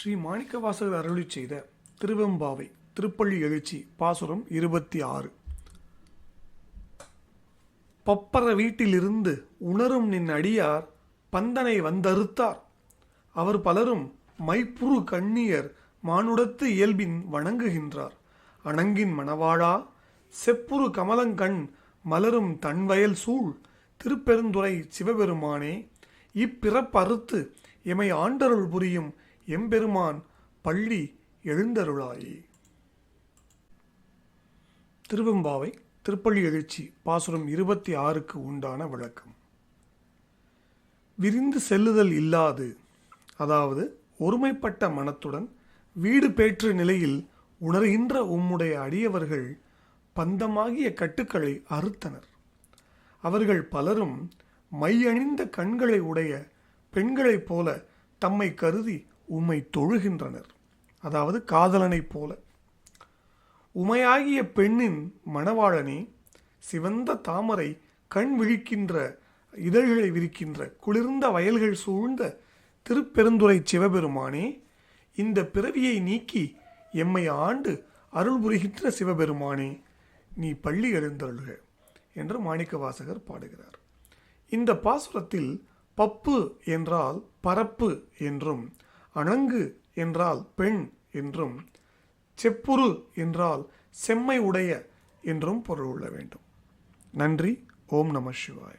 ஸ்ரீ மாணிக்கவாசகர் அருளி செய்த திருவெம்பாவை திருப்பள்ளி எழுச்சி பாசுரம் இருபத்தி ஆறு. பப்பர வீட்டிலிருந்து உணரும் நின் அடியார் பந்தனை வந்தறுத்தார். அவர் பலரும் மைப்புறு கண்ணியர் மானுடத்து இயல்பின் வணங்குகின்றார். அணங்கின் மணவாழா செப்புரு கமலங்கண் மலரும் தன்வயல் சூழ் திருப்பெருந்துறை சிவபெருமானே இப்பிறப்பறுத்து எமை ஆண்டருள் புரியும் எம்பெருமான் பள்ளி எழுந்தருளாயே. திருவெம்பாவை திருப்பள்ளி எழுச்சி பாசுரம் இருபத்தி ஆறுக்கு உண்டான விளக்கம். விரிந்து செல்லுதல் இல்லாது அதாவது ஒருமைப்பட்ட மனத்துடன் வீடு பேற்று நிலையில் உணர்கின்ற உம்முடைய அடியவர்கள் பந்தமாகிய கட்டுக்களை அறுத்தனர். அவர்கள் பலரும் மையணிந்த கண்களை உடைய பெண்களைப் போல தம்மை கருதி உம்மை தொழுகின்றனர். அதாவது காதலனைப் போல. உமையாகிய பெண்ணின் மணவாளனே சிவந்த தாமரை கண் விழிக்கின்ற இதழ்களை விரிக்கின்ற குளிர்ந்த வயல்கள் சூழ்ந்த திருப்பெருந்துறை சிவபெருமானே இந்த பிறவியை நீக்கி எம்மை ஆண்டு அருள் புரிகின்ற சிவபெருமானே நீ பள்ளி எழுந்தருள்க என்று மாணிக்கவாசகர் பாடுகிறார். இந்த பாசுரத்தில் பப்பு என்றால் பரப்பு என்றும் அணங்கு என்றால் பெண் என்றும் செப்புரு என்றால் செம்மை உடைய என்றும் பொருள் கொள்ள வேண்டும். நன்றி. ஓம் நம சிவாய.